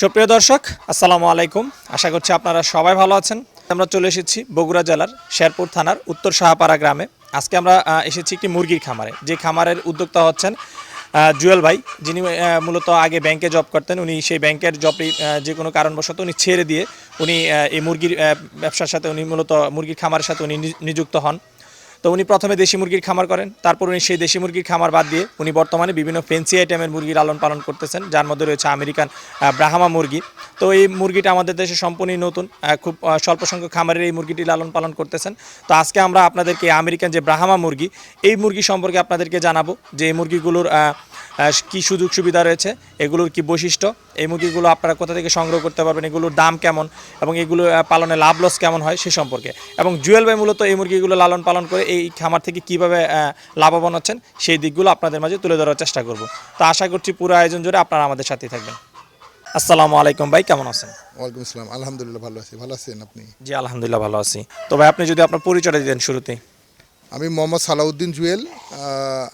সুপ্রিয় দর্শক, আসসালামু আলাইকুম। আশা করছি আপনারা সবাই ভালো আছেন। আমরা চলে এসেছি বগুড়া জেলার শেরপুর থানার উত্তর সাহাপাড়া গ্রামে। আজকে আমরা এসেছি একটি মুরগির খামারে। যে খামারের উদ্যোক্তা হচ্ছেন জুয়েল ভাই, যিনি মূলত আগে ব্যাংকে জব করতেন। উনি সেই ব্যাংকের জবটি যে কোনো কারণবশত উনি ছেড়ে দিয়ে উনি এই মুরগির ব্যবসার সাথে উনি মূলত মুরগির খামারের সাথে উনি নিযুক্ত হন। তো উনি প্রথমে দেশি মুরগির খামার করেন, তারপর উনি সেই দেশি মুরগির খামার বাদ দিয়ে উনি বর্তমানে বিভিন্ন ফেন্সি আইটেমের মুরগি লালন পালন করতেছেন, যার মধ্যে রয়েছে আমেরিকান ব্রাহামা মুরগি। তো এই মুরগিটা আমাদের দেশে সম্পূর্ণই নতুন খুব স্বল্প সংখ্যক খামারের এই মুরগিটি লালন পালন করতেছেন। তো আজকে আমরা আপনাদেরকে আমেরিকান যে ব্রাহামা মুরগি, এই মুরগি সম্পর্কে আপনাদেরকে জানাব যে এই মুরগিগুলোর কি সুযোগ সুবিধা রয়েছে? এগুলোর কি বৈশিষ্ট্য? এই মুরগিগুলো আপনারা কোথা থেকে সংগ্রহ করতে পারবেন? এগুলোর দাম কেমন? এবং এগুলো পালনে লাভ লস কেমন হয় সে সম্পর্কে। এবং জুয়েল ভাই মূলত এই মুরগিগুলো লালন পালন করে এই খামার থেকে কীভাবে লাভবান হচ্ছেন সেই দিকগুলো আপনাদের মাঝে তুলে ধরার চেষ্টা করব। তো আশা করছি পুরো আয়োজন জুড়ে আপনারা আমাদের সাথেই থাকবেন। আসসালামু আলাইকুম ভাই কেমন আছেন? ওয়ালাইকুম আসসালাম। আলহামদুলিল্লাহ ভালো আছি। ভালো আছেন আপনি? জি আলহামদুলিল্লাহ ভালো আছি। তো ভাই আপনি যদি আপনার পরিচয়টা দিতেন শুরুতেই। আমি মোহাম্মদ সালাউদ্দিন জুয়েল।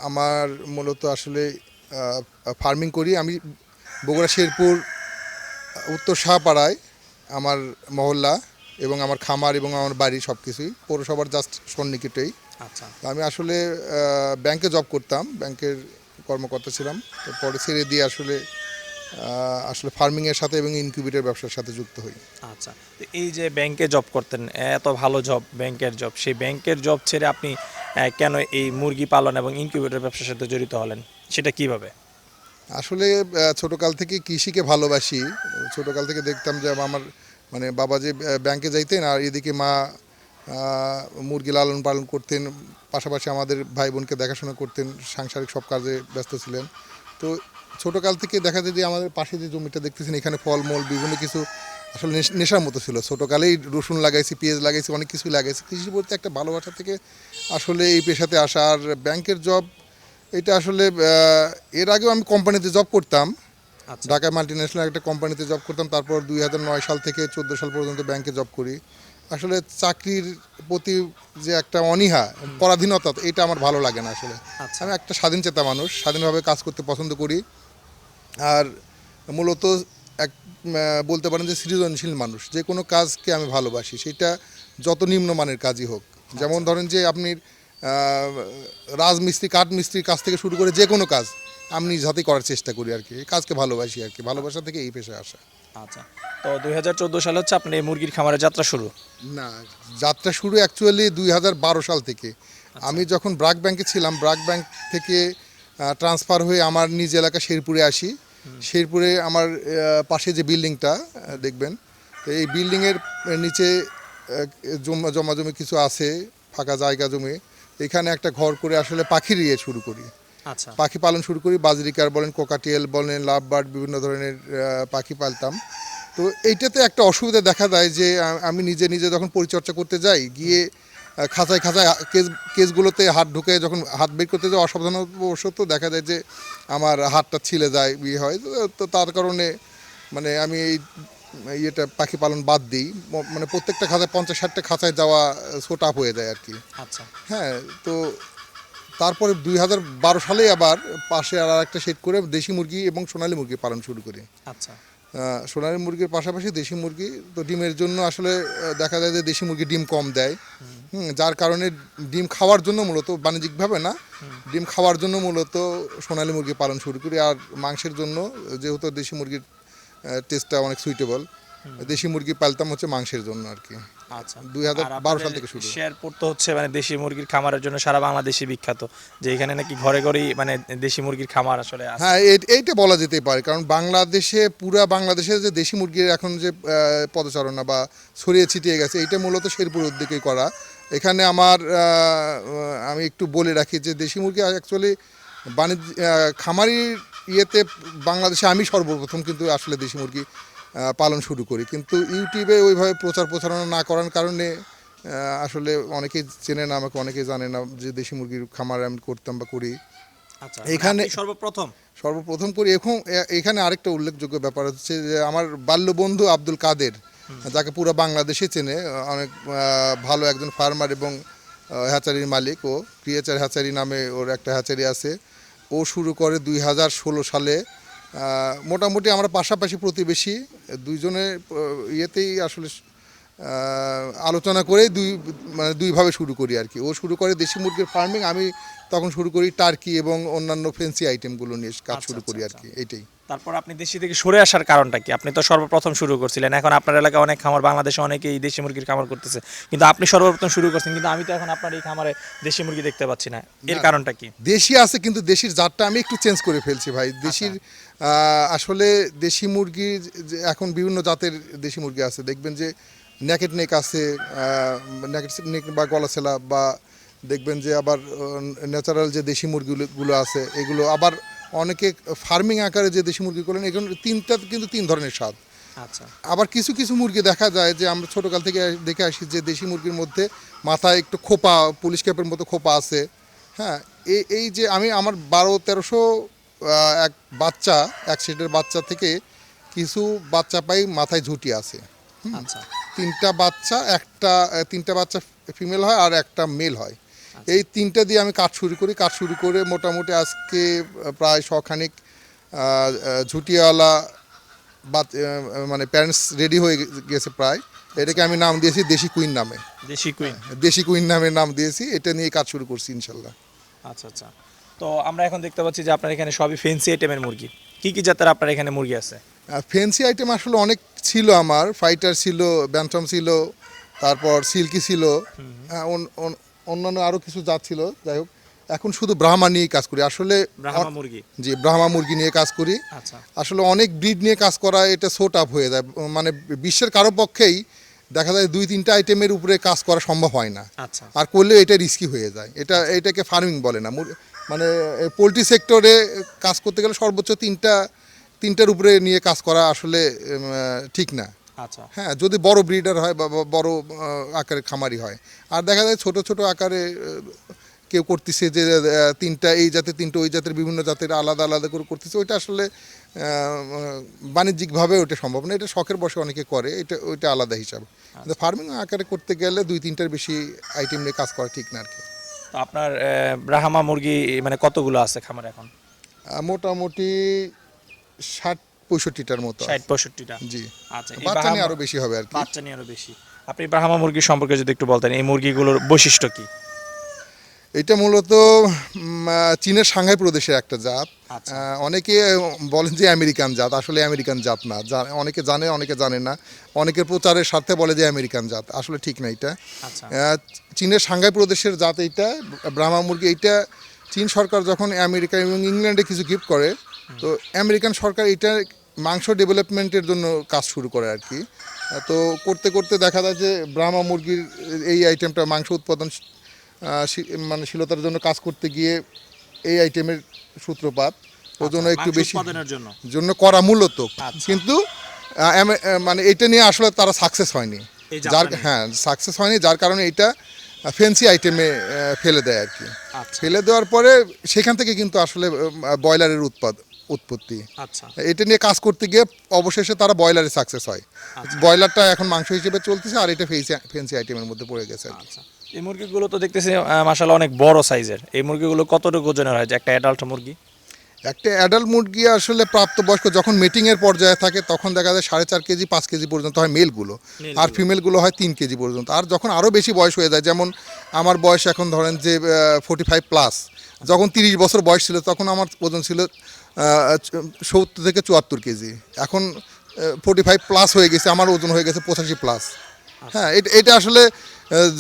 আমার মূলত আসলে ফার্মিং করি। আমি বগুড়া শেরপুর উত্তর শাহপাড়ায় আমার মহল্লা এবং আমার খামার এবং আমার বাড়ি সব কিছুই পৌরসভার জাস্ট সন্নিকটেই। আচ্ছা। তো আমি আসলে ব্যাংকে জব করতাম। ব্যাংকের কর্মকর্তা ছিলাম। তো পরে ছেড়ে দিয়ে আসলে আসলে ফার্মিংয়ের সাথে এবং ইনকিউবেটর ব্যবসার সাথে যুক্ত হই। আচ্ছা। তো এই যে ব্যাংকে জব করতেন এত ভালো জব ব্যাংকের জব সেই ব্যাংকের জব ছেড়ে আপনি কেন এই মুরগি পালন এবং ইনকিউবেটর ব্যবসার সাথে জড়িত হলেন? সেটা কীভাবে? আসলে ছোটকাল থেকে কৃষিকে ভালোবাসি। ছোটকাল থেকে দেখতাম যে আমার মানে বাবা যে ব্যাংকে যাইতেন আর এদিকে মা মুরগি লালন পালন করতেন, পাশাপাশি আমাদের ভাই বোনকে দেখাশোনা করতেন, সাংসারিক সব কাজে ব্যস্ত ছিলেন। তো ছোটকাল থেকে দেখা যায় যে আমাদের পাশে যে জমিটা দেখতেছেন, এখানে ফলমূল, বিভিন্ন কিছু আসলে নেশ- নেশার মতো ছিল। ছোটকালেই রসুন লাগাইছি, পেঁয়াজ লাগাইছি, অনেক কিছুই লাগাইছি। কৃষি বলতে একটা ভালোবাসা থেকে আসলে এই পেশাতে আসা। আর ব্যাংকের জব এটা আসলে এর আগেও আমি কোম্পানিতে জব করতাম। আচ্ছা। মাল্টি মাল্টিন্যাশনাল একটা কোম্পানিতে জব করতাম তারপর দুই হাজার নয় সাল থেকে চোদ্দ সাল পর্যন্ত ব্যাংকে জব করি। আসলে চাকরির প্রতি যে একটা অনীহা পরাধীনতা এটা আমার ভালো লাগে না আসলে। আচ্ছা। আমি একটা স্বাধীন চেতা মানুষ স্বাধীনভাবে কাজ করতে পছন্দ করি। আর মূলত এক বলতে পারেন যে সৃজনশীল মানুষ যে কোনো কাজকে আমি ভালোবাসি সেটা যত নিম্নমানের কাজই হোক। যেমন ধরেন যে আপনি রাজমিস্ত্রি কাঠমিস্ত্রির কাজ থেকে শুরু করে যে কোনো কাজ আমি নিজ হাতেই করার চেষ্টা করি আর কি। এই কাজকে ভালোবাসি আর কি ভালোবাসা থেকে এই পেশায় আসা। আচ্ছা তো দুই হাজার চোদ্দ সালে হচ্ছে আপনার এই মুরগির খামারের যাত্রা শুরু? না যাত্রা শুরু অ্যাকচুয়ালি দুই হাজার বারো সাল থেকে। আমি যখন ব্রাক ব্যাংকে ছিলাম ব্রাক ব্যাংক থেকে ট্রান্সফার হয়ে আমার নিজ এলাকা শেরপুরে আসি। শেরপুরে আমার পাশে যে বিল্ডিংটা দেখবেন তো এই বিল্ডিংয়ের নিচে জমা জমা জমি কিছু আছে ফাঁকা জায়গা জমি। এখানে একটা ঘর করে আসলে পাখির ইয়ে শুরু করি। আচ্ছা। পাখি পালন শুরু করি বাজরিকার বলেন কোকাটিয়েল বলেন লাভ বার্ড বিভিন্ন ধরনের পাখি পালতাম। তো এইটাতে একটা অসুবিধা দেখা দেয় যে আমি নিজে নিজে যখন পরিচর্যা করতে যাই গিয়ে খাঁচায় খাঁচায় কেস কেসগুলোতে হাত ঢুকে যখন হাত বের করতে যাই অসাবধানবশত দেখা যায় যে আমার হাতটা ছিলে যায় ইয়ে হয়। তো- তো তার কারণে মানে আমি এই ইয়েটা পাখি পালন বাদ দিই। মানে প্রত্যেকটা খাঁচায় পঞ্চাশ ষাটটা খাঁচায় যাওয়া সোট আপ হয়ে যায় আর কি। আচ্ছা। হ্যাঁ তো তারপরে দুই হাজার বারো সালে আবার পাশে আর একটা সেট করে দেশি মুরগি এবং সোনালী মুরগি পালন শুরু করি। আচ্ছা। সোনালী মুরগির পাশাপাশি দেশি মুরগি তো ডিমের জন্য আসলে দেখা যায় যে দেশি মুরগি ডিম কম দেয়। হুম, যার কারণে ডিম খাওয়ার জন্য মূলত বাণিজ্যিকভাবে না ডিম খাওয়ার জন্য মূলত সোনালী মুরগি পালন শুরু করি। আর মাংসের জন্য যেহেতু দেশি মুরগির টেস্টটা অনেক সুইটেবল দেশি মুরগি পালতাম হচ্ছে মাংসের জন্য আর কি। আচ্ছা। 2012 সাল থেকে শুরু। শেরপুর তো হচ্ছে মানে দেশি মুরগির খামারের জন্য সারা বাংলাদেশে বিখ্যাত যে এখানে নাকি ঘরে ঘরেই মানে দেশি মুরগির খামার আসলে হ্যাঁ এই- এইটা বলা যেতেই পারে কারণ বাংলাদেশে পুরা বাংলাদেশে যে দেশি মুরগির এখন যে পদচারণা বা ছড়িয়ে ছিটিয়ে গেছে এটা মূলত শেরপুর উদ্যোগেই করা। এখানে আমার আমি একটু বলে রাখি যে দেশি মুরগি অ্যাকচুয়ালি বাণিজ্য খামারির ইয়েতে বাংলাদেশে আমি সর্বপ্রথম কিন্তু আসলে দেশি মুরগি পালন শুরু করি। কিন্তু ইউটিউবে ওইভাবে প্রচার প্রচারণা না করার কারণে আসলে অনেকেই চেনে না আমাকে অনেকেই জানে না যে দেশি মুরগির খামার আমি করতাম বা করি। আচ্ছা এখানে- সর্বপ্রথম? সর্বপ্রথম করি। এখন এখানে আরেকটা উল্লেখযোগ্য ব্যাপার হচ্ছে যে আমার বাল্য বন্ধু আব্দুল কাদের যাকে পুরো বাংলাদেশে চেনে অনেক ভালো একজন ফার্মার এবং হ্যাচারির মালিক। ও ক্রিয়েচার হ্যাচারি নামে ওর একটা হ্যাচারি আছে। ও শুরু করে দুই হাজার ষোলো সালে মোটামুটি আমরা পাশাপাশি প্রতিবেশী দুইজনের ইয়েতেই আসলে আলোচনা করে দুই মানে দুইভাবে শুরু করি আর কি। ও শুরু করে দেশি মুরগির ফার্মিং আমি তখন শুরু করি টার্কি এবং অন্যান্য ফেন্সি আইটেমগুলো নিয়ে কাজ আচ্ছা, শুরু আচ্ছা, করি আর আচ্ছা। কি এটাই। তারপর আপনি দেশি থেকে সরে আসার কারণটা কি? আপনি তো সর্বপ্রথম শুরু করছিলেন এখন আপনার এলাকায় অনেক খামার বাংলাদেশে অনেকেই দেশি মুরগির খামার করতেছে। কিন্তু আপনি সর্বপ্রথম শুরু করছেন কিন্তু আমি তো এখন আপনার এই খামারে দেশি মুরগি দেখতে পাচ্ছি না। এর কারণটা কি? দেশি আছে কিন্তু দেশির জাতটা আমি একটু চেঞ্জ করে ফেলছি ভাই। দেশির আসলে দেশি মুরগি যে এখন বিভিন্ন জাতের দেশি মুরগি আছে। দেখবেন যে নেকেট নেক আছে নেকেট নেক বা গলা গলাছেলা বা দেখবেন যে আবার ন্যাচারাল যে দেশি মুরগিগুলো আছে এগুলো আবার অনেকে ফার্মিং আকারে যে দেশি মুরগি করলেন এগুলো তিনটা কিন্তু তিন ধরনের স্বাদ। আচ্ছা। আবার কিছু কিছু মুরগি দেখা যায় যে আমরা ছোটকাল থেকে দেখে আসি যে দেশি মুরগির মধ্যে মাথায় একটু খোপা পুলিশ ক্যাপের মতো খোপা আছে। হ্যাঁ এই এই যে আমি আমার বারো তেরোশো এক বাচ্চা এক সেটের বাচ্চা থেকে কিছু বাচ্চা পাই মাথায় ঝুঁটি আছে। আচ্ছা। তিনটা বাচ্চা একটা তিনটা বাচ্চা ফিমেল হয় আর একটা মেল হয়। এই তিনটা দিয়ে আমি কাজ শুরু করি। কাজ শুরু করে মোটামুটি আজকে প্রায় শখানিক ঝুটিওয়ালা মানে প্যারেন্টস রেডি হয়ে গেছে প্রায়। এটাকে আমি নাম দিয়েছি দেশি কুইন নামে। দেশি কুইন। দেশি কুইন নামে নাম দিয়েছি। এটা নিয়ে কাজ শুরু করছি ইনশাল্লাহ। আচ্ছা আচ্ছা। তো আমরা এখন দেখতে পাচ্ছি যে আপনার এখানে সবই ফেন্সি আইটেমের মুরগি। কি কি জাতের আপনার এখানে মুরগি আছে? ফেন্সি আইটেম আসলে অনেক ছিল আমার। ফাইটার ছিল ব্যান্টম ছিল তারপর সিল্কি ছিল হ্যাঁ, অন- অন- অন্যান্য আরও কিছু জাত ছিল। যাই হোক এখন শুধু ব্রাহ্মা নিয়েই কাজ করি। আসলে ব্রাহ্মা মুরগি? জি ব্রাহ্মা মুরগি নিয়ে কাজ করি। আচ্ছা। আসলে অনেক ব্রিড নিয়ে কাজ করা এটা সোট আপ হয়ে যায়। মানে বিশ্বের কারও পক্ষেই দেখা যায় দুই তিনটা আইটেমের উপরে কাজ করা সম্ভব হয় না। আচ্ছা। আর করলেও এটা রিস্কি হয়ে যায়। এটা এটাকে ফার্মিং বলে না। মানে পোলট্রি সেক্টরে কাজ করতে গেলে সর্বোচ্চ তিনটা তিনটার উপরে নিয়ে কাজ করা আসলে ঠিক না। আচ্ছা। হ্যাঁ যদি বড় ব্রিডার হয় বা বড় আহ, আকারের খামারি হয়। আর দেখা যায় ছোট ছোট আকারে কেউ করতেছে যে তিনটা এই জাতের তিনটা ওই জাতের বিভিন্ন জাতের আলাদা আলাদা করে করতেছে ওইটা আসলে বাণিজ্যিকভাবে ওটা সম্ভব না। এটা শখের বসে অনেকে করে এটা ওইটা আলাদা হিসাব। কিন্তু ফার্মিং আকারে করতে গেলে দুই তিনটার বেশি আইটেম নিয়ে কাজ করা ঠিক না আর কি। তো আপনার আহ, ব্রাহ্মা মুরগি মানে কতগুলো আছে খামার এখন? মোটামুটি ষাট পঁয়ষট্টিটার মতো ষাট পঁয়ষট্টিটা? জি। আচ্ছা বাচ্চা নিয়ে বেশি হবে আর কি। বাচ্চা নিয়ে আরও বেশি। আপনি ব্রাহ্মা মুরগি সম্পর্কে যদি একটু বলতেন এই মুরগিগুলোর বৈশিষ্ট্য কি? এটা মূলত চীনের সাংহাই প্রদেশের একটা জাত। আচ্ছা। অনেকে বলেন যে আমেরিকান জাত আসলে আমেরিকান জাত না। অনেকে জানে অনেকে জানে না। অনেকের প্রচারের স্বার্থে বলে যে আমেরিকান জাত আসলে ঠিক না এটা। আচ্ছা। চীনের সাংহাই প্রদেশের জাত এইটা ব্রাহ্মা মুরগি এইটা চীন সরকার যখন আমেরিকা এবং ইংল্যান্ডে কিছু গিফট করে তো আমেরিকান সরকার এটা মাংস ডেভেলপমেন্টের জন্য কাজ শুরু করে আর কি। তো করতে করতে দেখা যায় যে ব্রাহ্মা মুরগির এই আইটেমটা মাংস উৎপাদন মানে শীলতার জন্য কাজ করতে গিয়ে এই আইটেমের সূত্রপাত। ওজন আচ্ছা, একটু বেশি জন্য। করা মূলত। আচ্ছা। কিন্তু মানে এটা নিয়ে আসলে তারা সাকসেস হয়নি। যার হ্যাঁ সাকসেস হয়নি যার কারণে এটা ফেন্সি আইটেমে ফেলে দেয় আর কি। আচ্ছা। ফেলে দেওয়ার পরে সেখান থেকে কিন্তু আসলে ব্রয়লারের উৎপাদ উৎপত্তি। আচ্ছা। এটা নিয়ে কাজ করতে গিয়ে অবশেষে তারা ব্রয়লারে সাকসেস হয়। ব্রয়লারটা এখন মাংস হিসেবে চলতেছে আর এটা ফেন্সি ফেন্সি আইটেমের মধ্যে পড়ে গেছে আর কি। এই মুরগিগুলো তো দেখতেছি মাসাল অনেক বড় সাইজের। এই মুরগিগুলো কতটুকু ওজনের হয়? যে একটা অ্যাডাল্ট মুরগি? একটা অ্যাডাল্ট মুরগি আসলে প্রাপ্তবয়স্ক যখন মিটিংয়ের পর্যায়ে থাকে তখন দেখা যায় সাড়ে চার কেজি পাঁচ কেজি পর্যন্ত হয় মেলগুলো আর ফিমেলগুলো হয় তিন কেজি পর্যন্ত। আর যখন আরও বেশি বয়স হয়ে যায় যেমন আমার বয়স এখন ধরেন যে ফোর্টি ফাইভ প্লাস যখন তিরিশ বছর বয়স ছিল তখন আমার ওজন ছিল সত্তর থেকে চুয়াত্তর কেজি। এখন ফোর্টি ফাইভ প্লাস হয়ে গেছে আমার ওজন হয়ে গেছে পঁচাশি প্লাস হ্যাঁ এটা এটা আসলে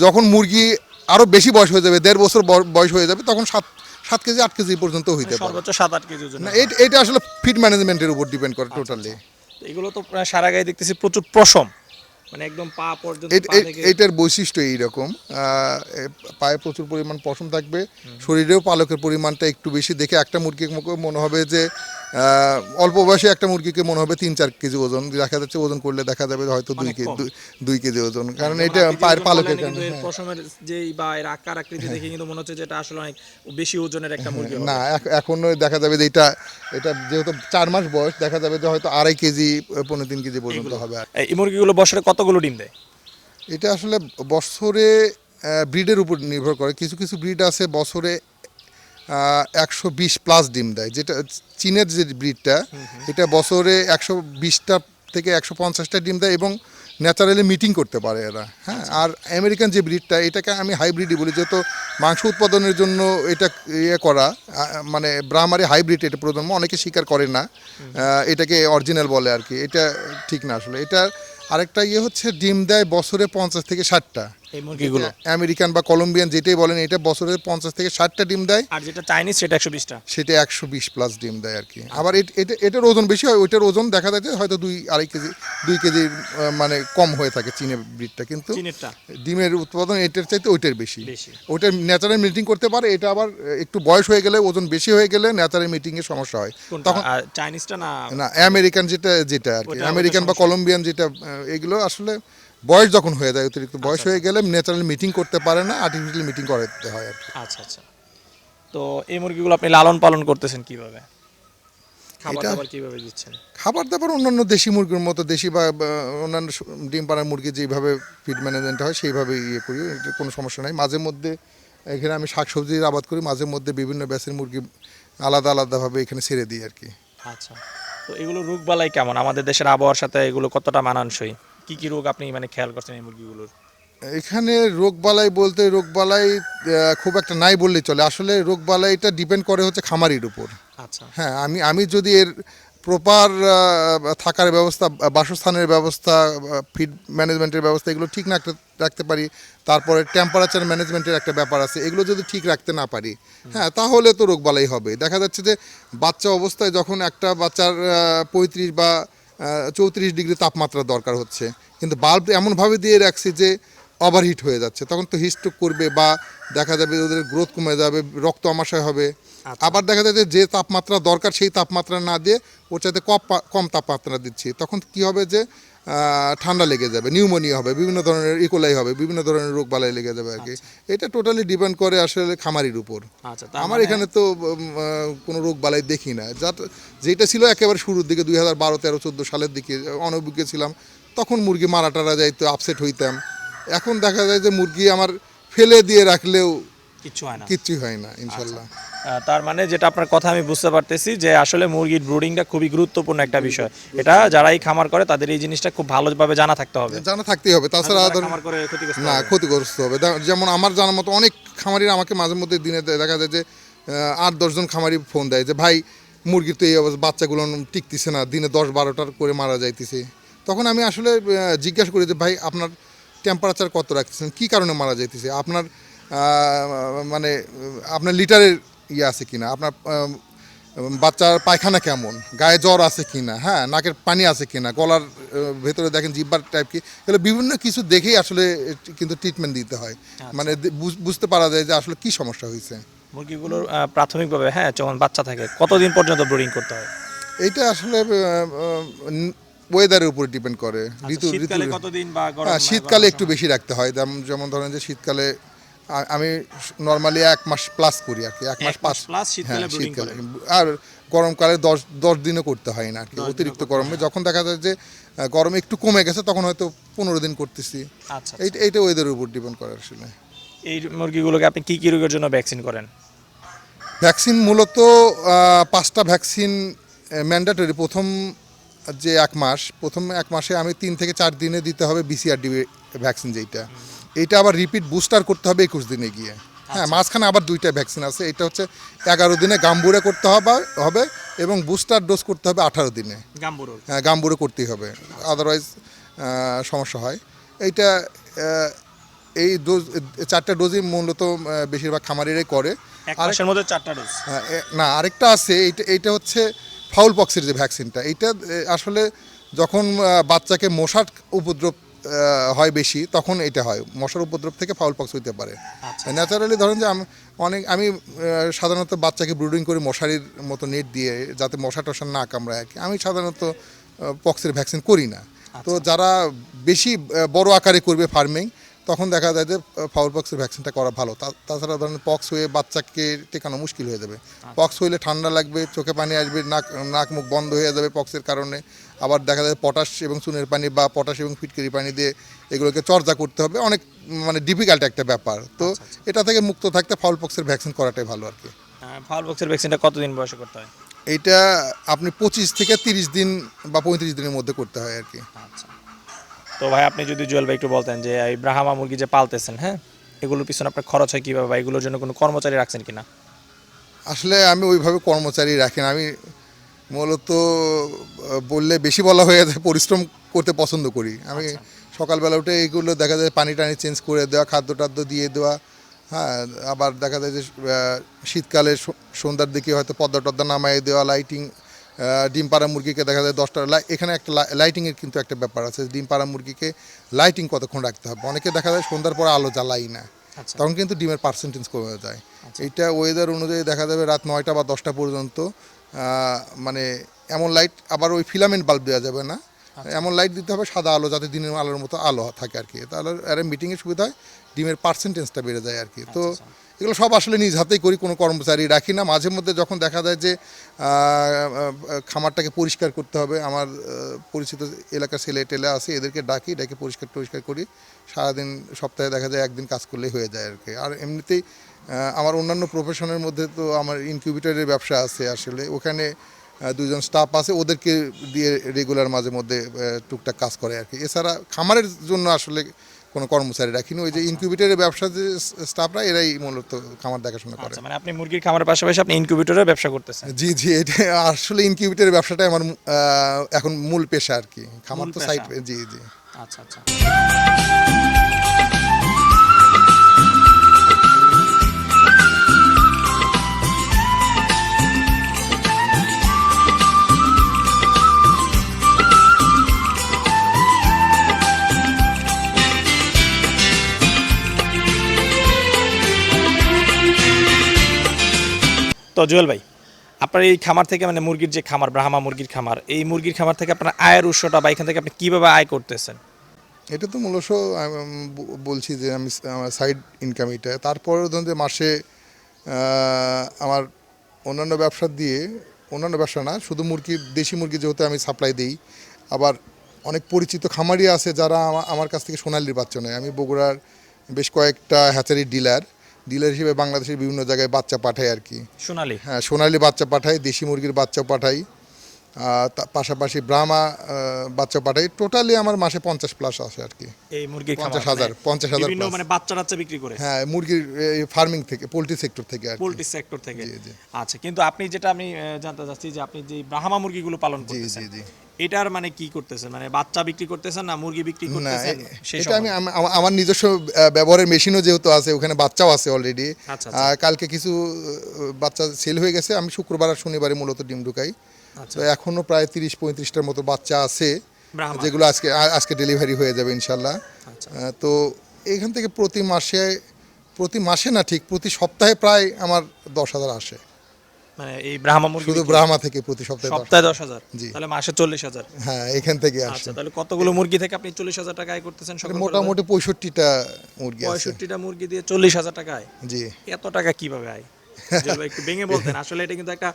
যখন মুরগি আরও বেশি বয়স হয়ে যাবে দেড় বছর বয়স হয়ে যাবে তখন সাত সাত কেজি আট কেজি পর্যন্ত হইতে পারে। সর্বোচ্চ সাত আট কেজি না এটা আসলে ফিড ম্যানেজমেন্টের উপর ডিপেন্ড করে টোটালি এগুলো তো সারা গায়ে দেখতেছি প্রচুর পশম। মানে একদম পা পর্যন্ত এইটার বৈশিষ্ট্য এইরকম আহ, পায়ে প্রচুর পরিমাণ পশম থাকবে শরীরেও পালকের পরিমাণটা একটু বেশি। দেখে একটা মুরগি মনে হবে যে অল্প বয়সে একটা মুরগিকে মনে হবে তিন চার কেজি ওজন দেখা যাচ্ছে ওজন করলে দেখা যাবে হয়তো দুই কেজি। দুই- কেজি ওজন। কারণ এটা পায়ের পালকের কারণে হ্যাঁ। পশমের যেই বা এর আকার আকৃতি দেখে কিন্তু মনে হচ্ছে যে এটা আসলে অনেক বেশি ওজনের একটা মুরগি না এখ- এখনও দেখা যাবে যে এটা এটা যেহেতু চার মাস বয়স দেখা যাবে যে হয়তো আড়াই কেজি পনেরো তিন কেজি পর্যন্ত হবে। এই মুরগিগুলো বছরে কতগুলো ডিম দেয়? এটা আসলে বছরে ব্রিডের উপর নির্ভর করে। কিছু কিছু ব্রিড আছে বছরে একশো বিশ প্লাস ডিম দেয়। যেটা চীনের যে ব্রিডটা এটা বছরে একশো বিশটা থেকে একশো পঞ্চাশটা ডিম দেয় এবং ন্যাচারালি মিটিং করতে পারে এরা। হ্যাঁ আর আমেরিকান যে ব্রিডটা এটাকে আমি হাইব্রিডই বলি যেহেতু মাংস উৎপাদনের জন্য এটা ইয়ে করা মানে ব্রাহ্মারি হাইব্রিড এটা প্রজন্ম অনেকে স্বীকার করে না এটাকে অরিজিনাল বলে আর কি। এটা ঠিক না আসলে। এটা আরেকটা ইয়ে হচ্ছে ডিম দেয় বছরে পঞ্চাশ থেকে ষাটটা। এই মুরগিগুলো আমেরিকান বা কলম্বিয়ান যেটাই বলেন এটা বছরে পঞ্চাশ থেকে ষাটটা ডিম দেয়। আর যেটা চাইনিজ সেটা একশো বিশটা। সেটা একশো বিশ প্লাস ডিম দেয় আর কি। আবার এটা এটার ওজন বেশি হয় ওইটার ওজন দেখা যায় যে হয়তো দুই আড়াই কেজি দুই কেজি মানে কম হয়ে থাকে চীনের ব্রিডটা কিন্তু ডিমের উৎপাদন এটার চাইতে ওইটার বেশি। ওইটার ন্যাচারাল মিটিং করতে পারে এটা আবার একটু বয়স হয়ে গেলে ওজন বেশি হয়ে গেলে ন্যাচারাল মিটিং এর সমস্যা হয়। তখন চাইনিজটা না? না আমেরিকান যেটা যেটা আর কি আমেরিকান বা কলম্বিয়ান যেটা এগুলো আসলে বয়স যখন হয়ে যায় অতিরিক্ত আচ্ছা, বয়স হয়ে গেলে ন্যাচারাল মিটিং করতে পারে না আর্টিফিশিয়াল মিটিং করাতে হয় আর কি। আচ্ছা আচ্ছা। তো এই মুরগিগুলো আপনি লালন পালন করতেছেন কীভাবে? খাবার দাবার কীভাবে দিচ্ছেন? খাবার দাবার অন্যান্য দেশি মুরগির মতো দেশি বা অন্যান্য ডিম পাড়ার মুরগি যেভাবে ফিড ম্যানেজমেন্ট হয় সেইভাবে ইয়ে করি এটা কোনো সমস্যা নাই। মাঝে মধ্যে এখানে আমি শাকসবজির আবাদ করি মাঝে মধ্যে বিভিন্ন ব্যাসের মুরগি আলাদা আলাদাভাবে এখানে ছেড়ে দিই আর কি। আচ্ছা। তো এগুলো রোগ বালাই কেমন? আমাদের দেশের আবহাওয়ার সাথে এগুলো কতটা মানানসই? কি কি রোগ আপনি মানে খেয়াল করছেন এই মুরগিগুলোর? এখানে রোগবালাই বলতে রোগবালাই খুব একটা নাই বললেই চলে। আসলে রোগবালাইটা ডিপেন্ড করে হচ্ছে খামারির উপর। আচ্ছা। হ্যাঁ আমি আমি যদি এর প্রপার থাকার ব্যবস্থা বাসস্থানের ব্যবস্থা ফিড ম্যানেজমেন্টের ব্যবস্থা এগুলো ঠিক না রাখতে- রাখতে পারি তারপরে টেম্পারেচার ম্যানেজমেন্টের একটা ব্যাপার আছে এগুলো যদি ঠিক রাখতে না পারি হ্যাঁ তাহলে তো রোগবালাই হবে। দেখা যাচ্ছে যে বাচ্চা অবস্থায় যখন একটা বাচ্চার পঁয়ত্রিশ বা চৌত্রিশ ডিগ্রি তাপমাত্রা দরকার হচ্ছে। কিন্তু বাল্ব এমনভাবে দিয়ে রাখছি যে ওভারহিট হয়ে যাচ্ছে। তখন তো হিস্ট্রোক করবে বা দেখা যাবে ওদের গ্রোথ কমে যাবে রক্ত আমাশয় হবে। আবার দেখা যাচ্ছে যে তাপমাত্রা দরকার সেই তাপমাত্রা না দিয়ে ওর চাইতে কম কম তাপমাত্রা দিচ্ছি। তখন কি হবে যে ঠান্ডা লেগে যাবে নিউমোনিয়া হবে বিভিন্ন ধরনের ইকোলাই হবে বিভিন্ন ধরনের রোগ বালাই লেগে যাবে আর কি। এটা টোটালি ডিপেন্ড করে আসলে খামারির উপর। আচ্ছা আমার মানে- এখানে তো কোনো রোগ বালাই দেখি না। যা যেটা ছিল একেবারে শুরুর দিকে দুই হাজার বারো তেরো চোদ্দ সালের দিকে অনভিজ্ঞ ছিলাম তখন মুরগি মারা টারা যাইতো আপসেট হইতাম। এখন দেখা যায় যে মুরগি আমার ফেলে দিয়ে রাখলেও কিচ্ছু হয় না। হয় না ইনশাল্লাহ। তার মানে যেটা আপনার কথা আমি বুঝতে পারতেছি যে আসলে মুরগির ব্রুডিংটা খুবই গুরুত্বপূর্ণ একটা বিষয়। এটা যারাই খামার করে তাদের এই জিনিসটা খুব ভালোভাবে জানা থাকতে হবে। জানা থাকতেই হবে। তাছাড়া খামার করে ক্ষতিগ্রস্ত না। ক্ষতিগ্রস্ত হবে। যেমন আমার জানার মতো অনেক খামারিরা আমাকে মাঝে মধ্যে দিনে দেখা যায় যে আট দশজন খামারি ফোন দেয় যে ভাই মুরগির তো এই অবস্থা বাচ্চাগুলো টিকতেছে না দিনে দশ বারোটার করে মারা যাইতেছে। তখন আমি আসলে জিজ্ঞাসা করি যে ভাই আপনার টেম্পারেচার কত রাখতেছেন? কী কারণে মারা যাইতেছে? আপনার মানে আপনার লিটারের ইয়ে আছে কিনা? আপনার বাচ্চার পায়খানা কেমন? গায়ে জ্বর আছে কিনা? হ্যাঁ নাকের পানি আছে কিনা? গলার ভেতরে দেখেন জিব্বার টাইপ কি? এগুলো বিভিন্ন কিছু দেখেই আসলে কিন্তু ট্রিটমেন্ট দিতে হয়। মানে বুঝতে পারা যায় যে আসলে কি সমস্যা হয়েছে। মুরগিগুলোর প্রাথমিকভাবে হ্যাঁ যখন বাচ্চা থাকে কতদিন পর্যন্ত ব্রুডিং করতে হয়? এইটা আসলে ওয়েদারের উপর ডিপেন্ড করে। ঋতু আচ্ছা, শীতকালে ঋতু কতদিন বা হ্যাঁ শীতকালে একটু বেশি রাখতে হয়। যেমন- ধরেন যে শীতকালে আমি নর্মালি এক মাস প্লাস করি আর কি এক মাস পাঁচ হ্যাঁ, শীতকালে। আর গরমকালে দশ দশ দিনও করতে হয় না আর কি অতিরিক্ত গরমে যখন দেখা যায় যে গরম একটু কমে গেছে তখন হয়তো পনেরো দিন করতেছি। আচ্ছা এই এইটা ওয়েদারের উপর ডিপেন্ড করে আসলে। এই মুরগিগুলোকে আপনি কি কি রোগের জন্য ভ্যাকসিন করেন? ভ্যাকসিন মূলত পাঁচটা ভ্যাকসিন ম্যান্ডেটরি প্রথম যে এক মাস প্রথম এক মাসে আমি তিন থেকে চার দিনে দিতে হবে বিসিআরডি ভ্যাকসিন যেটা এটা আবার রিপিট বুস্টার করতে হবে একুশ দিনে গিয়ে। হ্যাঁ মাঝখানে আবার দুইটা ভ্যাকসিন আছে। এটা হচ্ছে এগারো দিনে গাম্বুরে করতে হবে হবে এবং বুস্টার ডোজ করতে হবে আঠারো দিনে। হ্যাঁ গাম্বুরে করতেই হবে। আদারওয়াইজ সমস্যা হয়। এইটা এই ডোজ চারটা ডোজই মূলত বেশিরভাগ খামারিরাই করে। এক মধ্যে চারটা ডোজ হ্যাঁ, না আরেকটা আছে এইটা এইটা হচ্ছে ফাউল পক্সের যে ভ্যাকসিনটা এইটা আসলে যখন বাচ্চাকে মশার উপদ্রব হয় বেশি তখন এটা হয়। মশার উপদ্রব থেকে ফাউল পক্স হইতে পারে। আচ্ছা। ন্যাচারালি ধরেন যে আমি অনেক আমি সাধারণত বাচ্চাকে ব্রুডিং করি মশারির মতো নেট দিয়ে যাতে মশা টশা না কামড়ায়। আর কি আমি সাধারণত পক্সের ভ্যাকসিন করি না। তো যারা বেশি বড় আকারে করবে ফার্মিং তখন দেখা যায় যে ফাউল পক্সের ভ্যাকসিনটা করা ভালো। তাছাড়া ধরেন পক্স হয়ে বাচ্চাকে টেকানো মুশকিল হয়ে যাবে। পক্স হইলে ঠান্ডা লাগবে চোখে পানি আসবে নাক নাক মুখ বন্ধ হয়ে যাবে পক্সের কারণে। আবার দেখা যায় পটাশ এবং চুনের পানি বা পটাশ এবং ফিটকিরি পানি দিয়ে এগুলোকে চর্চা করতে হবে। অনেক মানে ডিফিকাল্ট একটা ব্যাপার। তো এটা থেকে মুক্ত থাকতে ফাউল পক্সের ভ্যাকসিন করাটাই ভালো আর কি। ফাউল বক্সের ভ্যাকসিনটা কতদিন বয়সে করতে হয়? এইটা আপনি পঁচিশ থেকে তিরিশ দিন বা পঁয়ত্রিশ দিনের মধ্যে করতে হয় আর কি। আচ্ছা। তো ভাই আপনি যদি জুয়েল ভাই একটু বলতেন যে এই ব্রাহ্মা মুরগি যে পালতেছেন হ্যাঁ? এগুলোর পিছনে আপনার খরচ হয় কীভাবে বা এগুলোর জন্য কোনো কর্মচারী রাখছেন কিনা? আসলে আমি ওইভাবে কর্মচারী রাখি না। আমি মূলত বললে বেশি বলা হয়ে যায় পরিশ্রম করতে পছন্দ করি। আমি সকালবেলা উঠে এইগুলো দেখা যায় পানি টানি চেঞ্জ করে দেওয়া খাদ্য টাদ্য দিয়ে দেওয়া হ্যাঁ আবার দেখা যায় যে শীতকালে সন্ধ্যার দিকে হয়তো পদ্মা টদ্মা নামায় দেওয়া লাইটিং ডিম পাড়া মুরগিকে দেখা যায় দশটা লাই- এখানে একটা লাইটিংয়ের কিন্তু একটা ব্যাপার আছে ডিম পাড়া মুরগিকে লাইটিং কতক্ষণ রাখতে হবে? অনেকে দেখা যায় সন্ধ্যার পরে আলো জ্বালাই না আচ্ছা। তখন কিন্তু ডিমের পার্সেন্টেজ কমে যায়। এইটা ওয়েদার অনুযায়ী দেখা যাবে রাত নয়টা বা দশটা পর্যন্ত মানে এমন লাইট আবার ওই ফিলামেন্ট বাল্ব দেওয়া যাবে না এমন লাইট দিতে হবে সাদা আলো যাতে দিনের আলোর মতো আলো থাকে আর কি। তাহলে আর মিটিংয়ের সুবিধা হয় ডিমের পার্সেন্টেজটা বেড়ে যায় আর কি। তো এগুলো সব আসলে নিজ হাতেই করি কোনো কর্মচারী রাখি না। মাঝে মধ্যে যখন দেখা যায় যে খামারটাকে পরিষ্কার করতে হবে আমার পরিচিত এলাকার ছেলে টেলে আছে এদেরকে ডাকি ডাকে পরিষ্কার টরিষ্কার করি। সারাদিন সপ্তাহে দেখা যায় একদিন কাজ করলেই হয়ে যায় আর কি। আর এমনিতেই আমার অন্যান্য প্রফেশনের মধ্যে তো আমার ইনকিউবেটরের ব্যবসা আছে আসলে। ওখানে দুজন স্টাফ আছে ওদেরকে দিয়ে রেগুলার মাঝে মধ্যে টুকটাক কাজ করে আর কি। এছাড়া খামারের জন্য আসলে কোনো কর্মচারী রাখিনি। ওই যে ইনকিউবেটরের ব্যবসা যে স্টাফরা এরাই মূলত খামার দেখাশোনা করে। আচ্ছা মানে আপনি মুরগির খামারের পাশাপাশি আপনি ইনকিউবেটরের ব্যবসা করতেছেন? জি জি এটা আসলে ইনকিউবেটরের ব্যবসাটাই আমার এখন মূল পেশা আর কি। খামার তো। সাইড জি জি। আচ্ছা আচ্ছা। তো জুয়েল ভাই, আপনার এই খামার থেকে মানে মুরগির যে খামার, ব্রাহ্মা মুরগির খামার, এই মুরগির খামার থেকে আপনার আয়ের উৎসটা বা এখান থেকে আপনি কীভাবে আয় করতেছেন? এটা তো মূলত বলছি যে আমি আমার সাইড ইনকাম এটা। তারপরেও ধরুন যে মাসে আমার অন্যান্য ব্যবসা দিয়ে, অন্যান্য ব্যবসা না, শুধু মুরগি, দেশি মুরগি যেহেতু আমি সাপ্লাই দিই, আবার অনেক পরিচিত খামারি আছে যারা আমার কাছ থেকে সোনালির বাচ্চা নেয় আমি বগুড়ার বেশ কয়েকটা হ্যাচারি ডিলার ডিলার হিসেবে বাংলাদেশের বিভিন্ন জায়গায় বাচ্চা পাঠায় আর কি। সোনালি? হ্যাঁ সোনালি বাচ্চা পাঠায় দেশি মুরগির বাচ্চা তা- পাশাপাশি ব্রাহ্মা বাচ্চা পাঠাই। টোটালি আমার মাসে পঞ্চাশ প্লাস আসে আর কি। এই মুরগির পঞ্চাশ হাজার, মানে পঞ্চাশ হাজার মানে বাচ্চা টাচ্চা বিক্রি করে? হ্যাঁ মুরগির ফার্মিং থেকে পোলট্রি সেক্টর থেকে আর। পোল্ট্রি সেক্টর থেকে। আচ্ছা কিন্তু আপনি যেটা আমি জানতে চাচ্ছি যে আপনি যে ব্রাহ্মা মুরগিগুলো পালন জি করতেছেন জি। জি এটার মানে কি করতেছেন? মানে বাচ্চা বিক্রি করতেছেন না মুরগি বিক্রি করতেছেন এটা আমি আমার নিজস্ব ব্যবহারের মেশিনও যেহেতু আছে ওখানে বাচ্চাও আছে অলরেডি আচ্ছা, আচ্ছা। কালকে কিছু বাচ্চা সেল হয়ে গেছে। আমি শুক্রবার আর শনিবারে মূলত ডিম ঢুকাই। তো এখনও প্রায় তিরিশ পঁয়ত্রিশটার মতো বাচ্চা আছে যেগুলো আজকে আজকে ডেলিভারি হয়ে যাবে ইনশাল্লাহ। আচ্ছা। তো এখান থেকে প্রতি মাসে প্রতি মাসে না ঠিক প্রতি সপ্তাহে প্রায় আমার দশ হাজার আসে। মানে এই ব্রাহ্মা শুধু ব্রাহ্মা থেকে প্রতি সপ্তাহে সপ্তাহে দশ হাজার? জি। তাহলে মাসে চল্লিশ হাজার? হ্যাঁ এখান থেকে আসে। আচ্ছা তাহলে কতগুলো মুরগি থেকে আপনি চল্লিশ হাজার টাকা আয় করতেছেন মোটামুটি পঁয়ষট্টিটা মুরগি পঁয়ষট্টিটা মুরগি দিয়ে চল্লিশ হাজার টাকা আয়। জি। এত টাকা কীভাবে আয়? একটু ভেঙে বলতেন। আসলে এটা কিন্তু একটা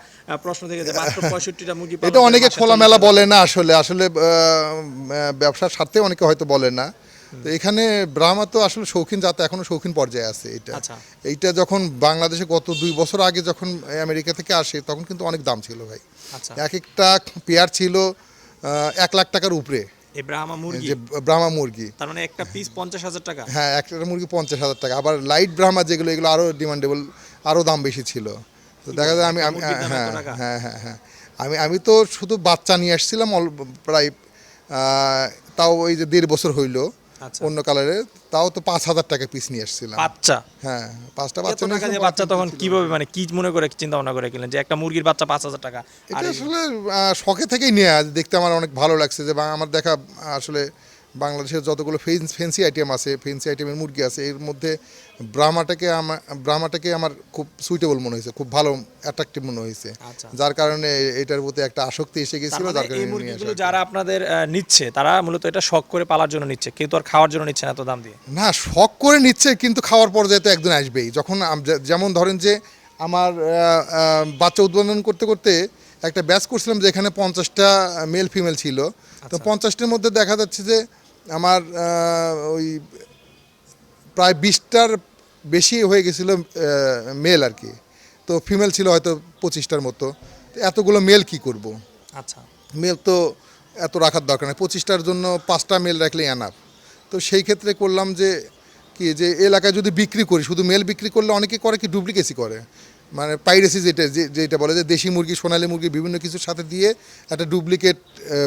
প্রশ্ন থেকে যে মাত্র পঁয়ষট্টিটা মুরগি এটা অনেকে খোলামেলা বলে না আসলে। আসলে ব্যবসার স্বার্থে অনেকে হয়তো বলে না। তো এখানে ব্রাহ্মা তো আসলে শৌখিন জাত এখনও শৌখিন পর্যায়ে আছে এটা। আচ্ছা। এইটা যখন বাংলাদেশে গত দুই বছর আগে যখন আমেরিকা থেকে আসে তখন কিন্তু অনেক দাম ছিল ভাই। আচ্ছা। এক একটা পেয়ার ছিল এক লাখ টাকার উপরে। এই ব্রাহ্মা মুরগি। যে ব্রাহ্মা মুরগি। তার মানে একটা পিস পঞ্চাশ হাজার টাকা। হ্যাঁ একটা মুরগি পঞ্চাশ হাজার টাকা। আবার লাইট ব্রাহ্মা যেগুলো এগুলো আরও ডিমান্ডেবল আরও দাম বেশি ছিল। তো দেখা যায় আমি আমি হ্যাঁ হ্যাঁ হ্যাঁ হ্যাঁ। আমি আমি তো শুধু বাচ্চা নিয়ে আসছিলাম প্রায় তাও ওই যে দেড় বছর হইল। অন্য কালারে তাও তো পাঁচ হাজার টাকা পিস নিয়ে এসেছিলাম। বাচ্চা? হ্যাঁ পাঁচটা বাচ্চা টাকা দিয়ে বাচ্চা তখন কীভাবে মানে কি মনে করে চিন্তা ভাবনা করে কিনলেন যে একটা মুরগির বাচ্চা পাঁচ হাজার টাকা? এটা আসলে আহ, শখে থেকেই নেওয়া দেখতে আমার অনেক ভালো লাগছে যে বা- আমার দেখা আসলে বাংলাদেশের যতগুলো ফেন্সি আইটেম আছে ফেন্সি আইটেমের মুরগি আছে এর মধ্যে ব্রাহ্মাটাকে আমার ব্রাহ্মাটাকে আমার খুব সুইটেবল মনে হয়েছে খুব ভালো অ্যাট্রাকটিভ মনে হয়েছে। আচ্ছা। যার কারণে এটার প্রতি একটা আসক্তি এসে গেছিল মানে যার কারণে। যারা আপনাদের নিচ্ছে তারা মূলত এটা শখ করে পালার জন্য নিচ্ছে কেউ তো আর খাওয়ার জন্য নিচ্ছে না এত দাম দিয়ে? না শখ করে নিচ্ছে কিন্তু খাওয়ার পর্যায়ে তো একদিন আসবেই। যখন যেমন ধরেন যে আমার বাচ্চা উদ্বোধন করতে করতে একটা ব্যাচ করছিলাম যেখানে পঞ্চাশটা মেল ফিমেল ছিল। তো পঞ্চাশটার মধ্যে দেখা যাচ্ছে যে আমার ওই প্রায় বিশটার বেশি হয়ে গেছিল মেল আর কি। তো ফিমেল ছিল হয়তো পঁচিশটার মতো। তো এতগুলো মেল কি করব? আচ্ছা। মেল তো এত রাখার দরকার নেই। পঁচিশটার জন্য পাঁচটা মেল রাখলে এনাফ তো সেই ক্ষেত্রে করলাম যে কি যে এলাকায় যদি বিক্রি করি শুধু মেল বিক্রি করলে অনেকে করে কি ডুপ্লিকেসি করে? মানে পাইরেসি যেটা যে- যেটা বলে যে দেশি মুরগি সোনালী মুরগি বিভিন্ন কিছুর সাথে দিয়ে একটা ডুপ্লিকেট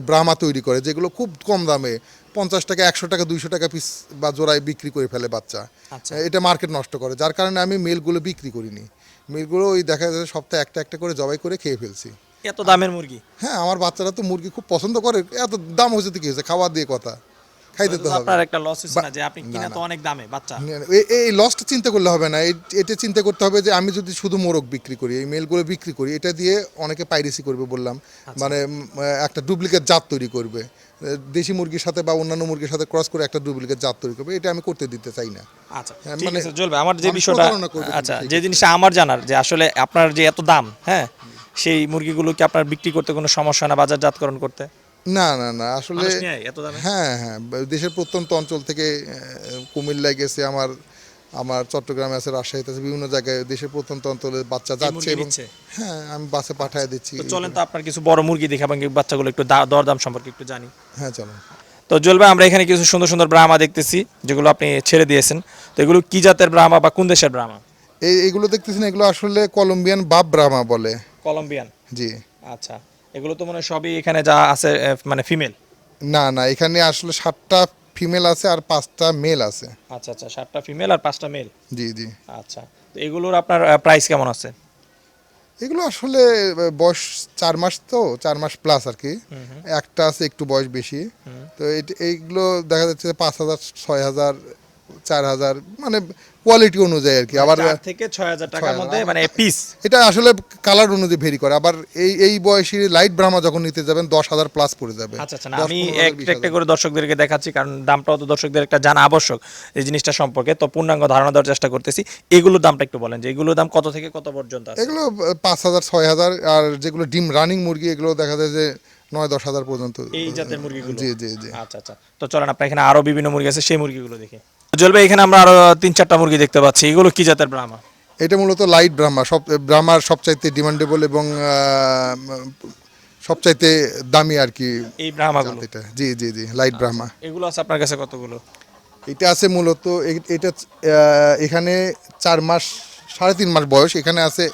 ব্রাহ্মা তৈরি করে যেগুলো খুব কম দামে পঞ্চাশ টাকা একশো টাকা দুইশো টাকা পিস বা জোড়ায় বিক্রি করে ফেলে বাচ্চা। আচ্ছা। এটা মার্কেট নষ্ট করে। যার কারণে আমি মেলগুলো বিক্রি করিনি। মেলগুলো ওই দেখা যায় সপ্তাহে একটা একটা করে জবাই করে খেয়ে ফেলছি। এত দামের মুরগি? হ্যাঁ আমার বাচ্চারা তো মুরগি খুব পছন্দ করে। এত দাম হয়েছে তো কি হয়েছে? খাওয়া দিয়ে কথা। খাইতে হবে। আপনার একটা লস হচ্ছে না যে আপনি কিনা তো অনেক দামে বাচ্চা। এই লসটা চিন্তা করলে হবে না। এটা চিন্তা করতে হবে যে আমি যদি শুধু মোরগ বিক্রি করি এই মেলগুলো বিক্রি করি এটা দিয়ে অনেকে পাইরেসি করবে বললাম। মানে একটা ডুপ্লিকেট জাত তৈরি করবে। দেশি মুরগির সাথে বা অন্যান্য মুরগির সাথে ক্রস করে একটা ডুপ্লিকেট জাত তৈরি করবে এটা আমি করতে দিতে চাই না। আচ্ছা হ্যাঁ, মানে চলবে। আমার যে বিষয়টা আচ্ছা যে জিনিসটা আমার জানার যে আসলে আপনার যে এত দাম হ্যাঁ সেই মুরগিগুলো কি আপনার বিক্রি করতে কোনো সমস্যা না বাজারজাতকরণ করতে? না না না আসলে হ্যাঁ হ্যাঁ দেশের প্রত্যন্ত অঞ্চল থেকে কুমিল্লায় গেছে আমার আমার চট্টগ্রামে আছে রাজশাহীতে আছে বিভিন্ন জায়গায় দেশের প্রত্যন্ত অঞ্চলে বাচ্চা যাচ্ছে এবং হ্যাঁ আমি বাসে পাঠিয়ে দিচ্ছি। তো চলেন তো আপনার কিছু বড় মুরগি দেখাবেন কি বাচ্চাগুলো একটু দরদাম সম্পর্কে একটু জানি। হ্যাঁ চলো তো জলবে আমরা এখানে কিছু সুন্দর সুন্দর ব্রাহ্মা দেখতেছি যেগুলো আপনি ছেড়ে দিয়েছেন। তো এগুলো কি জাতের ব্রাহ্মা বা কোন দেশের ব্রাহ্মা? এই এগুলো দেখতেছেন এগুলো আসলে কলম্বিয়ান বাপ ব্রাহ্মা বলে। কলম্বিয়ান? জি। আচ্ছা। এগুলো তো মনে হয় সবই এখানে যা আছে মানে ফিমেল না না এখানে আসলে সাতটা ফিমেল আছে আর পাঁচটা মেল আছে। আচ্ছা আচ্ছা সাতটা ফিমেল আর পাঁচটা মেল জি জি। আচ্ছা তো এগুলোর আপনার প্রাইস কেমন আছে? এগুলো আসলে বয়স চার মাস তো চার মাস প্লাস আর কি। একটা আছে একটু বয়স বেশি। তো এইগুলো দেখা যাচ্ছে পাঁচ হাজার ছয় হাজার চার হাজার মানে কোয়ালিটি অনুযায়ী আর কি। আবার থেকে ছয় হাজার টাকার মধ্যে মানে পিস এটা আসলে কালার অনুযায়ী ভেরি করে। আবার এই এই বয়সী লাইট ব্রাহ্মা যখন নিতে যাবেন দশ হাজার প্লাস পড়ে যাবে। আচ্ছা আচ্ছা আমি একটা একটা করে দর্শকদেরকে দেখাচ্ছি কারণ দামটাও তো দর্শকদের একটা জানা আবশ্যক এই জিনিসটা সম্পর্কে। তো পূর্ণাঙ্গ ধারণা দেওয়ার চেষ্টা করতেছি। এগুলোর দামটা একটু বলেন যে এগুলোর দাম কত থেকে কত পর্যন্ত এগুলো পাঁচ হাজার ছয় হাজার আর যেগুলো ডিম রানিং মুরগি এগুলো দেখা যায় যে নয় দশ হাজার পর্যন্ত এই জাতের মুরগিগুলো? জি জি জি। আচ্ছা আচ্ছা। তো চলেন আপনার এখানে আরও বিভিন্ন মুরগি আছে সেই মুরগিগুলো দেখি। জ্বলবে এখানে আমরা আরও তিন চারটা মুরগি দেখতে পাচ্ছি। এগুলো কি জাতের ব্রাহ্মা? এটা মূলত লাইট ব্রাহ্মা। সব ব্রাহ্মার সবচাইতে ডিমান্ডেবল এবং সবচাইতে দামি আর কি এই ব্রাহ্মাগুলো? এটা। জি জি জি লাইট ব্রাহ্মা। এগুলো আছে আপনার কাছে কতগুলো? এটা আছে মূলত এটা এখানে চার মাস সাড়ে তিন মাস বয়স। এখানে আছে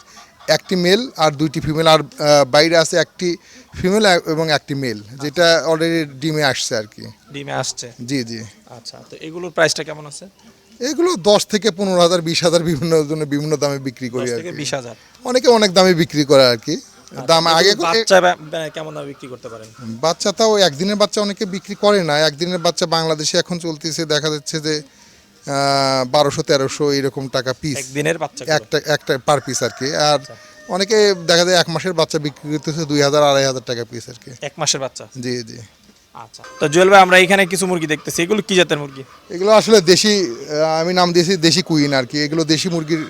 একটি মেল আর দুইটি ফিমেল আর বাইরে আছে একটি ফিমেল এবং একটি মেল যেটা অলরেডি ডিমে আসছে আর কি। ডিমে আসছে? জি জি। আচ্ছা তো এগুলোর প্রাইসটা কেমন আছে? এগুলো দশ থেকে পনেরো হাজার বিশ হাজার বিভিন্ন জন্য বিভিন্ন দামে বিক্রি করি আর কি। বিশ হাজার। অনেকে অনেক দামে বিক্রি করে আর কি। দাম আগে বাচ্চা কেমন দামে বিক্রি করতে পারেন? বাচ্চা তাও একদিনের বাচ্চা অনেকে বিক্রি করে না। একদিনের বাচ্চা বাংলাদেশে এখন চলতেছে দেখা যাচ্ছে যে বারোশো তেরোশো এরকম টাকা পিস একদিনের বাচ্চা একটা একটা পার পিস আর কি। আর অনেকে দেখা যায় এক মাসের বাচ্চা বিক্রি করতেছে দুই হাজার আড়াই হাজার টাকা পিস আর কি। এক মাসের বাচ্চা? জি জি। আচ্ছা। তো জুয়েল ভাই আমরা এখানে কিছু মুরগি দেখতেছি। এগুলো কি জাতের মুরগি? এগুলো আসলে দেশি আমি নাম দিয়েছি দেশি কুইন আর কি। এগুলো দেশি মুরগির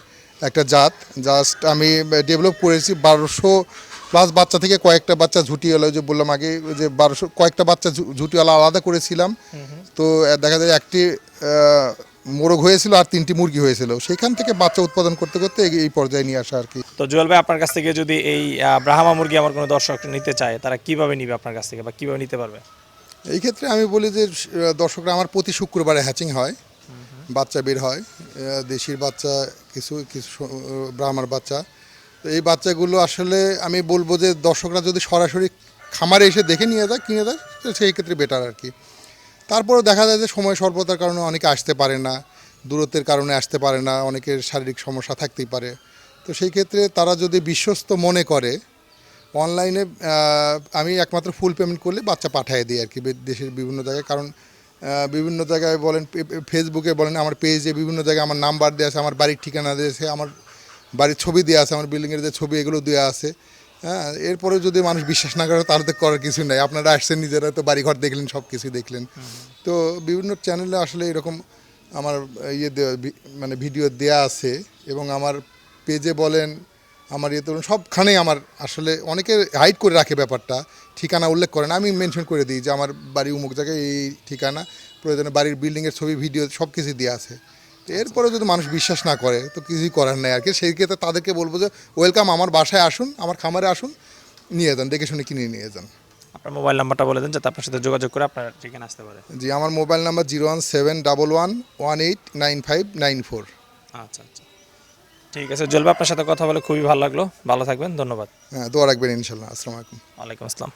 একটা জাত। জাস্ট আমি ডেভেলপ করেছি বারোশো প্লাস বাচ্চা থেকে কয়েকটা বাচ্চা ঝুটিওয়ালা ওই যে বললাম আগে যে বারোশো কয়েকটা বাচ্চা ঝুটিওয়ালা আলাদা করেছিলাম। তো দেখা যায় একটি মোরগ হয়েছিল আর তিনটি মুরগি হয়েছিল। সেখান থেকে বাচ্চা উৎপাদন করতে করতে এই- পর্যায়ে নিয়ে আসা আর কি। তো জুয়েল ভাই আপনার কাছ থেকে যদি এই ব্রাহ্মা মুরগি আমার কোনো দর্শক নিতে চায় তারা কীভাবে নিবে আপনার কাছ থেকে বা কীভাবে নিতে পারবে? এই ক্ষেত্রে আমি বলি যে দর্শকরা আমার প্রতি শুক্রবারে হ্যাচিং হয় বাচ্চা বের হয় দেশির বাচ্চা কিছু কিছু ব্রাহ্মার বাচ্চা। তো এই বাচ্চাগুলো আসলে আমি বলব যে দর্শকরা যদি সরাসরি খামারে এসে দেখে নিয়ে যায় কিনে যায় তো সেই ক্ষেত্রে বেটার আর কি। তারপরে দেখা যায় যে সময় স্বল্পতার কারণে অনেকে আসতে পারে না, দূরত্বের কারণে আসতে পারে না, অনেকের শারীরিক সমস্যা থাকতেই পারে। তো সেই ক্ষেত্রে তারা যদি বিশ্বস্ত মনে করে, অনলাইনে আমি একমাত্র ফুল পেমেন্ট করলে বাচ্চা পাঠিয়ে দিই আর কি দেশের বিভিন্ন জায়গায়। কারণ বিভিন্ন জায়গায় বলেন ফেসবুকে বলেন, আমার পেজে বিভিন্ন জায়গায় আমার নাম্বার দেওয়া আছে, আমার বাড়ির ঠিকানা দিয়েছে আমার বাড়ির ছবি দেওয়া আছে, আমার বিল্ডিংয়ের যে ছবি, এগুলো দেওয়া আছে। হ্যাঁ এরপরে যদি মানুষ বিশ্বাস না করে, তাহলে তো করার কিছু নাই। আপনারা আসছেন, নিজেরা তো বাড়িঘর দেখলেন সব কিছু দেখলেন। তো বিভিন্ন চ্যানেলে আসলে এরকম আমার ইয়ে মানে ভিডিও দেয়া আছে এবং আমার পেজে বলেন, আমার ইয়ে ধরুন, সবখানেই আমার আসলে অনেকে হাইড করে রাখে ব্যাপারটা। ঠিকানা উল্লেখ করেন আমি মেনশন করে দিই যে আমার বাড়ি উমুক জায়গায়, এই ঠিকানা, প্রয়োজনে বাড়ির বিল্ডিংয়ের ছবি ভিডিও সব কিছু দেওয়া আছে। এরপরে যদি মানুষ বিশ্বাস না করে তো কিছুই করার নেই আর কি। সেই ক্ষেত্রে তাদেরকে বলব যে ওয়েলকাম আমার বাসায় আসুন আমার খামারে আসুন নিয়ে যান দেখে শুনে কিনে নিয়ে যান। আপনার মোবাইল নাম্বারটা বলে দেন যাতে আপনার সাথে যোগাযোগ করে আপনার ঠিকানা আসতে পারে। জি আমার mobile number zero one seven double one one eight nine five nine four. আচ্ছা আচ্ছা। ঠিক আছে জলবে আপনার সাথে কথা বলে খুবই ভালো লাগল। ভালো থাকবেন ধন্যবাদ। হ্যাঁ দোয়া রাখবেন ইনশাল্লাহ। আসসালামু আলাইকুম। ওয়ালাইকুম আসসালাম।